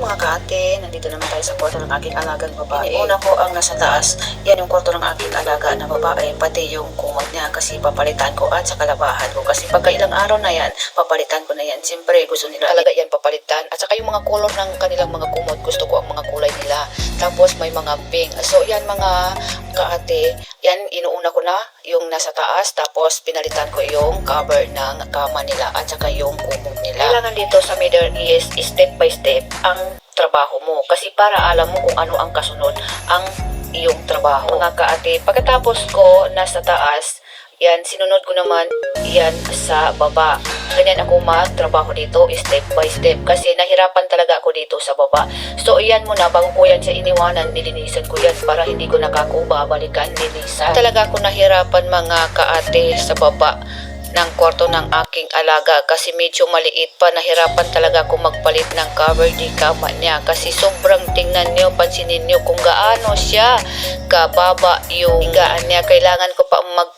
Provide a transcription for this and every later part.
mga kaate, nandito naman tayo sa kwarto ng aking alagang babae. Una ko ang nasa taas, yan yung kwarto ng aking alaga na babae, pati yung kumot niya kasi papalitan ko at sa kalabahan ko. Kasi pagka ilang araw na yan, papalitan ko na yan. Siyempre, gusto nila talaga yan papalitan. At saka yung mga color ng kanilang mga kumot, gusto ko ang mga kulay nila. Tapos may mga pink. So yan mga kaate, yan inuuna ko na yung nasa taas. Tapos pinalitan ko yung cover ng kama nila at saka yung kumot nila. Kailangan dito sa middle is step by step ang trabaho mo. Kasi para alam mo kung ano ang kasunod ang iyong trabaho. Mga kaate, pagkatapos ko nasa taas, yan, sinunod ko naman yan sa baba. Ganyan ako magtrabaho dito, step by step. Kasi nahirapan talaga ako dito sa baba. So, yan muna, bago ko yan siya iniwanan, nilinisan ko yan para hindi ko nakakuba, balikan, linisan. Talaga ako nahirapan mga kaate sa baba ng kwarto ng aking alaga kasi medyo maliit pa nahirapan talaga ako magpalit ng cover di kama niya kasi sobrang tingnan niyo pansinin niyo kung gaano siya kababa yung higaan niya kailangan ko pa mag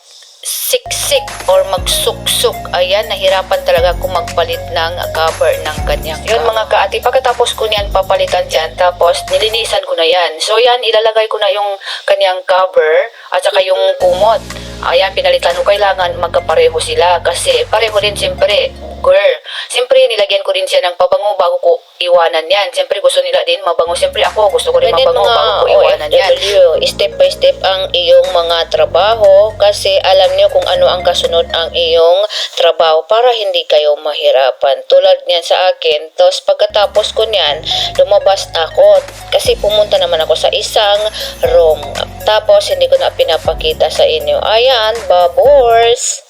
siksik or magsuksok. Ayan, nahirapan talaga ako magpalit ng cover ng kanyang Yun mga kaati, pagkatapos ko niyan papalitan dyan, tapos nilinisan ko na yan. So yan, ilalagay ko na yung kanyang cover at saka yung kumot. Ayan, pinalitan ko. Kailangan magkapareho sila kasi pareho rin siyempre girl. Siyempre, nilagyan ko rin siya ng pabango bago ko iwanan yan. Siyempre, gusto nila din mabango. Siyempre, ako gusto ko rin Ganyan mabango mga bago ko iwanan yan. OFW, step by step ang iyong mga trabaho kasi alam niyo kung ano ang kasunod ang iyong trabaho para hindi kayo mahirapan. Tulad niyan sa akin, tapos pagkatapos ko niyan, lumabas ako kasi pumunta naman ako sa isang room. Tapos hindi ko na pinapakita sa inyo. Ayan, babors.